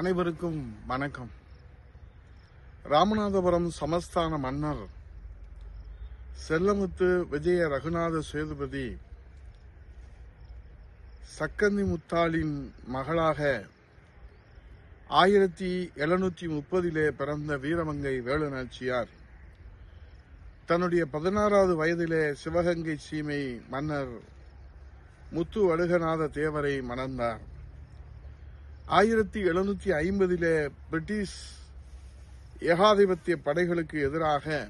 அனைவருக்கும் வணக்கம். ராமநாதபுரம் சமஸ்தான மன்னர் செல்லமுத்து விஜய ரகுநாத சேதுபதி சக்கந்தி முத்தாளின் மகளாக ஆயிரத்தி எழுநூற்றி முப்பதிலே பிறந்த வீரமங்கை வேலுநாச்சியார். தன்னுடைய பதினாறாவது வயதிலே சிவகங்கை சீமை மன்னர் முத்து வடுகநாத தேவரை மணந்தார். ஆயிரத்தி எழுநூற்றி ஐம்பதிலே பிரிட்டிஷ் ஏகாதிபத்திய படைகளுக்கு எதிராக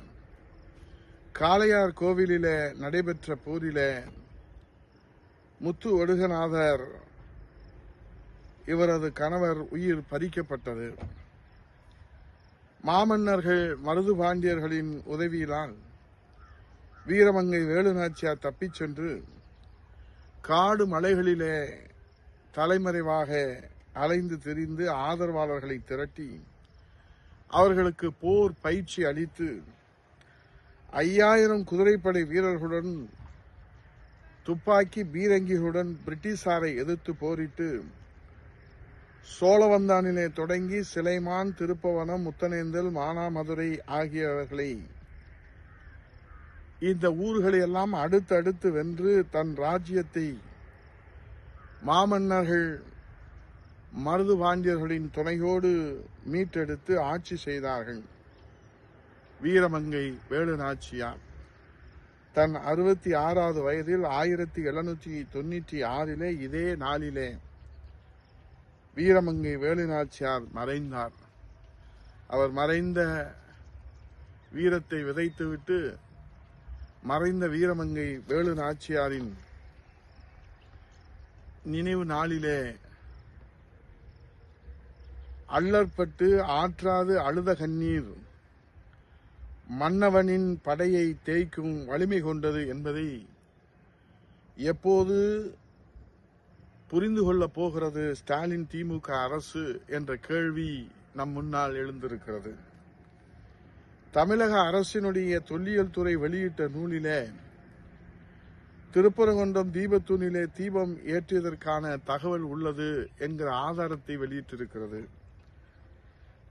காளையார் கோவிலிலே நடைபெற்ற போரிலே முத்து ஒடுகநாதர் இவரது கணவர் உயிர் பறிக்கப்பட்டது. மாமன்னர்கள் மருது பாண்டியர்களின் உதவியினால் வீரமங்கை வேலுநாச்சியார் தப்பிச் சென்று காடு மலைகளிலே தலைமறைவாக அலைந்து திரிந்து ஆதரவாளர்களை திரட்டி அவர்களுக்கு போர் பயிற்சி அளித்து ஐயாயிரம் குதிரைப்படை வீரர்களுடன் துப்பாக்கி பீரங்கிகளுடன் பிரிட்டிஷாரை எதிர்த்து போரிட்டு சோழவந்தானிலே தொடங்கி சிலைமான் திருப்பவனம் முத்தனேந்தல் மானாமதுரை ஆகியவர்களை இந்த ஊர்களை எல்லாம் அடுத்தடுத்து வென்று தன் ராஜ்யத்தை மாமன்னர்கள் மருது பாண்டியர்களின் துணையோடு மீட்டெடுத்து ஆட்சி செய்தார்கள். வீரமங்கை வேலுநாச்சியார் தன் அறுபத்தி ஆறாவது வயதில் ஆயிரத்தி எழுநூற்றி தொண்ணூற்றி ஆறிலே இதே நாளிலே வீரமங்கை வேலுநாச்சியார் மறைந்தார். அவர் மறைந்த வீரத்தை விதைத்துவிட்டு மறைந்த வீரமங்கை வேலு நாச்சியாரின் நினைவு நாளிலே அள்ளற்பட்டு ஆற்றாது அழுத கண்ணீர். மன்னவனின் படையை தேய்க்கும் வலிமை கொண்டது என்பதை எப்போது புரிந்து கொள்ளப் போகிறது ஸ்டாலின் திமுக அரசு என்ற கேள்வி நம் முன்னால் எழுந்திருக்கிறது. தமிழக அரசினுடைய தொல்லியல் துறை வெளியிட்ட நூலிலே திருப்பரங்குன்றம் தீபத்தூணிலே தீபம் ஏற்றியதற்கான தகவல் உள்ளது என்கிற ஆதாரத்தை வெளியிட்டிருக்கிறது.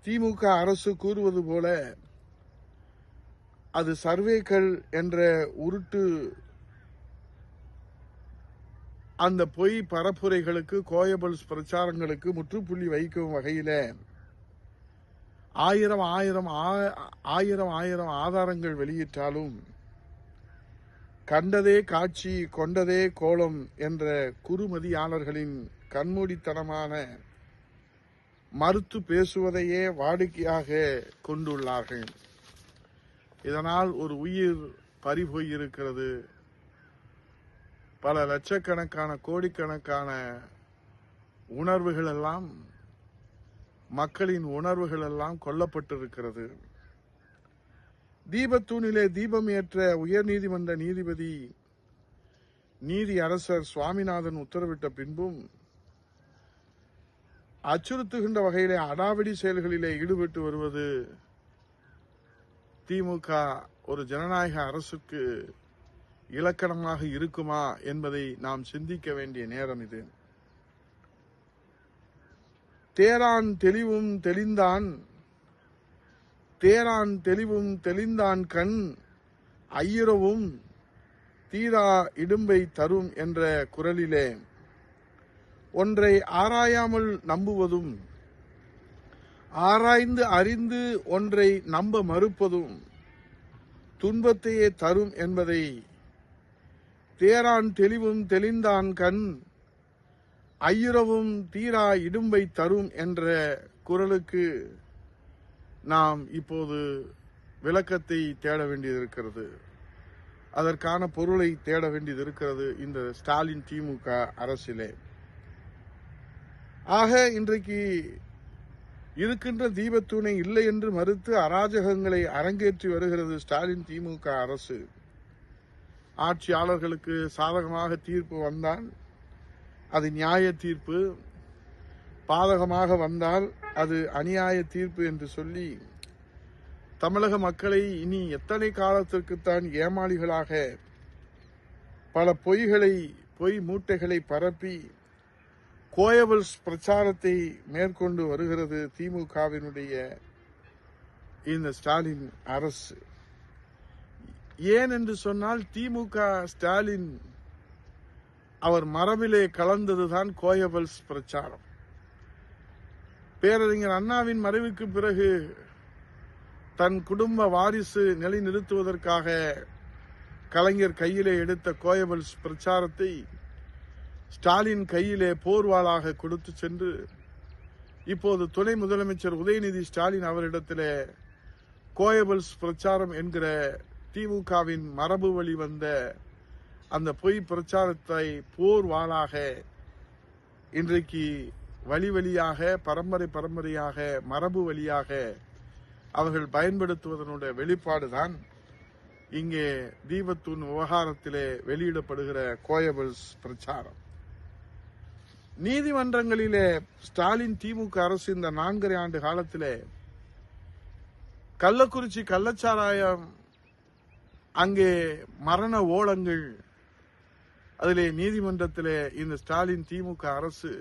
திமுக அரசு கூறுவது போல அது சர்வேக்கள் என்ற உருட்டு அந்த பொய் பரப்புரைகளுக்கு கோயபல்ஸ் பிரச்சாரங்களுக்கு முற்றுப்புள்ளி வைக்கும் வகையில ஆயிரம் ஆயிரம் ஆ- ஆயிரம் ஆயிரம் ஆதாரங்கள் வெளியிட்டாலும் கண்டதே காட்சி கொண்டதே கோலம் என்ற குறுமதியாளர்களின் கண்மூடித்தனமான மறுத்து பேசுவதையே வாடிக்கையாக கொண்டுள்ளார்கள். இதனால் ஒரு உயிர் பறிபோயிருக்கிறது பல லட்சக்கணக்கான கோடிக்கணக்கான உணர்வுகள் எல்லாம் மக்களின் உணர்வுகள் எல்லாம் கொல்லப்பட்டிருக்கிறது. தீபத்தூணிலே தீபம் ஏற்ற உயர்நீதிமன்ற நீதிபதி நீதி அரசர் சுவாமிநாதன் உத்தரவிட்ட பின்பும் அச்சுறுத்துகின்ற வகையிலே அடாவடி செயல்களிலே ஈடுபட்டு வருவது திமுக ஒரு ஜனநாயக அரசுக்கு இலக்கணமாக இருக்குமா என்பதை நாம் சிந்திக்க வேண்டிய நேரம் இது. தேரான் தெளிவும் தெளிந்தான் தேரான் தெளிவும் தெளிந்தான் கண் ஐயரவும் தீரா இடும்பை தரும் என்ற குரலிலே ஒன்றை ஆராயாமல் நம்புவதும் ஆராய்ந்து அறிந்து ஒன்றை நம்ப மறுப்பதும் துன்பத்தையே தரும் என்பதை தேரான் தெளிவும் தெளிந்தான் கண் ஐயுறவும் தீரா இடும்பை தரும் என்ற குரலுக்கு நாம் இப்போது விளக்கத்தை தேட வேண்டியதிருக்கிறது அதற்கான பொருளை தேட வேண்டியது இருக்கிறது இந்த ஸ்டாலின் திமுக அரசிலே. ஆக இன்றைக்கு இருக்கின்ற தீபத்தூணை இல்லை என்று மறுத்து அராஜகங்களை அரங்கேற்றி வருகிறது ஸ்டாலின் திமுக அரசு. ஆட்சியாளர்களுக்கு சாதகமாக தீர்ப்பு வந்தால் அது நியாய தீர்ப்பு. பாதகமாக வந்தால் அது அநியாய தீர்ப்பு என்று சொல்லி தமிழக மக்களை இனி எத்தனை காலத்திற்குத்தான் ஏமாளிகளாக பல பொய்களை பொய் மூட்டைகளை பரப்பி கோயபல்ஸ் பிரச்சாரத்தை மேற்கொண்டு வருகிறது திமுகவினுடைய இந்த ஸ்டாலின் அரசு. ஏன் என்று சொன்னால் திமுக ஸ்டாலின் அவர் மரபிலே கலந்ததுதான் கோயபல்ஸ் பிரச்சாரம். பேரறிஞர் அண்ணாவின் மறைவுக்கு பிறகு தன் குடும்ப வாரிசு நிலைநிறுத்துவதற்காக கலைஞர் கையிலே எடுத்த கோயபல்ஸ் பிரச்சாரத்தை ஸ்டாலின் கையிலே போர்வாளாக கொடுத்து சென்று இப்போது துணை முதலமைச்சர் உதயநிதி ஸ்டாலின் அவரிடத்திலே கோயபல்ஸ் பிரச்சாரம் என்கிற திமுகவின் மரபு வழி வந்த அந்த பொய் பிரச்சாரத்தை போர் வாளாக இன்றைக்கு வழி வழியாக பரம்பரை பரம்பரையாக மரபு வழியாக அவர்கள் பயன்படுத்துவதனுடைய வெளிப்பாடுதான் இங்கே தீபத்தூன் விவகாரத்திலே வெளியிடப்படுகிற கோயபல்ஸ் பிரச்சாரம். நீதிமன்றங்களிலே ஸ்டாலின் திமுக அரசு இந்த நான்கரை ஆண்டு காலத்திலே கள்ளக்குறிச்சி கள்ளச்சாராயம் அங்கே மரண ஓலங்கள் அதிலே நீதிமன்றத்திலே இந்த ஸ்டாலின் திமுக அரசு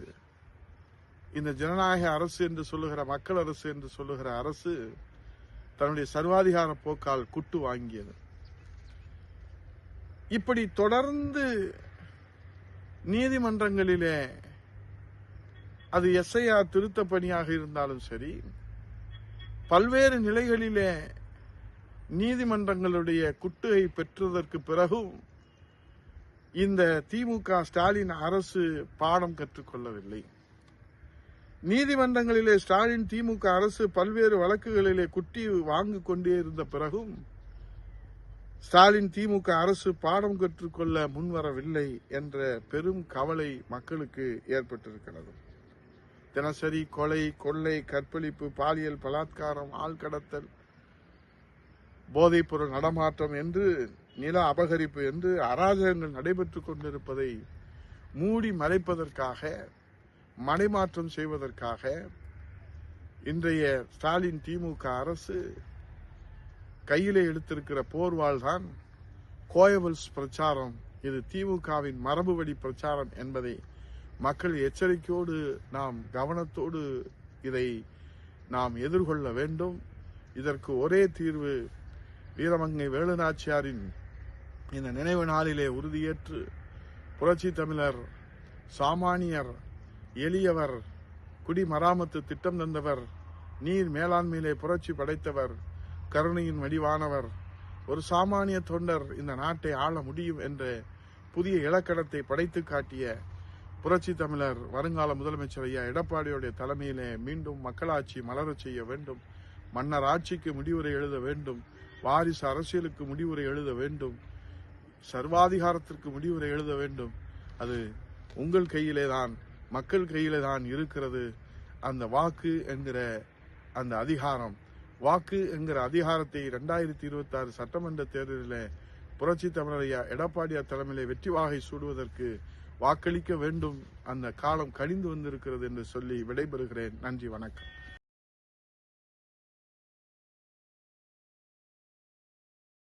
இந்த ஜனநாயக அரசு என்று சொல்லுகிற மக்கள் அரசு என்று சொல்லுகிற அரசு தன்னுடைய சர்வாதிகார போக்கால் குட்டு வாங்கியது. இப்படி தொடர்ந்து நீதிமன்றங்களிலே அது எஸ்ஐஆர் திருத்த பணியாக இருந்தாலும் சரி பல்வேறு நிலைகளிலே நீதிமன்றங்களுடைய குட்டுகை பெற்றதற்கு பிறகும் இந்த திமுக ஸ்டாலின் அரசு பாடம் கற்றுக்கொள்ளவில்லை. நீதிமன்றங்களிலே ஸ்டாலின் திமுக அரசு பல்வேறு வழக்குகளிலே குட்டி வாங்கிக் கொண்டே இருந்த பிறகும் ஸ்டாலின் திமுக அரசு பாடம் கற்றுக்கொள்ள முன்வரவில்லை என்ற பெரும் கவலை மக்களுக்கு ஏற்பட்டிருக்கிறது. தினசரி கொலை கொள்ளை கற்பழிப்பு பாலியல் பலாத்காரம் ஆள்கடத்தல் போதைப்பொருள் நடமாட்டம் என்று நில அபகரிப்பு என்று அராஜகங்கள் நடைபெற்றுக் கொண்டிருப்பதை மூடி மறைப்பதற்காக மடைமாற்றம் செய்வதற்காக இன்றைய ஸ்டாலின் திமுக அரசு கையிலே எடுத்திருக்கிற போர்வால் தான் கோயபல்ஸ் பிரச்சாரம். இது திமுகவின் மரபு வழி பிரச்சாரம் என்பதை மக்கள் எச்சரிக்கையோடு நாம் கவனத்தோடு இதை நாம் எதிர்கொள்ள வேண்டும். இதற்கு ஒரே தீர்வு வீரமங்கை வேலுநாச்சியாரின் இந்த நினைவு நாளிலே உறுதியேற்று புரட்சி தமிழர் சாமானியர் எளியவர் குடிமராமத்து திட்டம் தந்தவர் நீர் மேலாண்மையிலே புரட்சி படைத்தவர் கருணையின் வடிவானவர் ஒரு சாமானிய தொண்டர் இந்த நாட்டை ஆள முடியும் என்ற புதிய இலக்கணத்தை படைத்து காட்டிய புரட்சி தமிழர் வருங்கால முதலமைச்சர் ஐயா எடப்பாடியுடைய தலைமையிலே மீண்டும் மக்களாட்சி மலரச் செய்ய வேண்டும். மன்னர் ஆட்சிக்கு முடிவுரை எழுத வேண்டும். வாரிசு அரசியலுக்கு முடிவுரை எழுத வேண்டும். சர்வாதிகாரத்திற்கு முடிவுரை எழுத வேண்டும். அது உங்கள் கையிலே தான் மக்கள் கையிலே தான் இருக்கிறது. அந்த வாக்கு என்கிற அந்த அதிகாரம் வாக்கு என்கிற அதிகாரத்தை இரண்டாயிரத்தி இருபத்தி ஆறு சட்டமன்ற தேர்தலில் புரட்சி தமிழரையா எடப்பாடியார் தலைமையிலே வெற்றி வாகை சூடுவதற்கு வாக்களிக்க வேண்டும். அந்த காலம் கழிந்து வந்திருக்கிறது என்று சொல்லி விடைபெறுகிறேன். நன்றி வணக்கம்.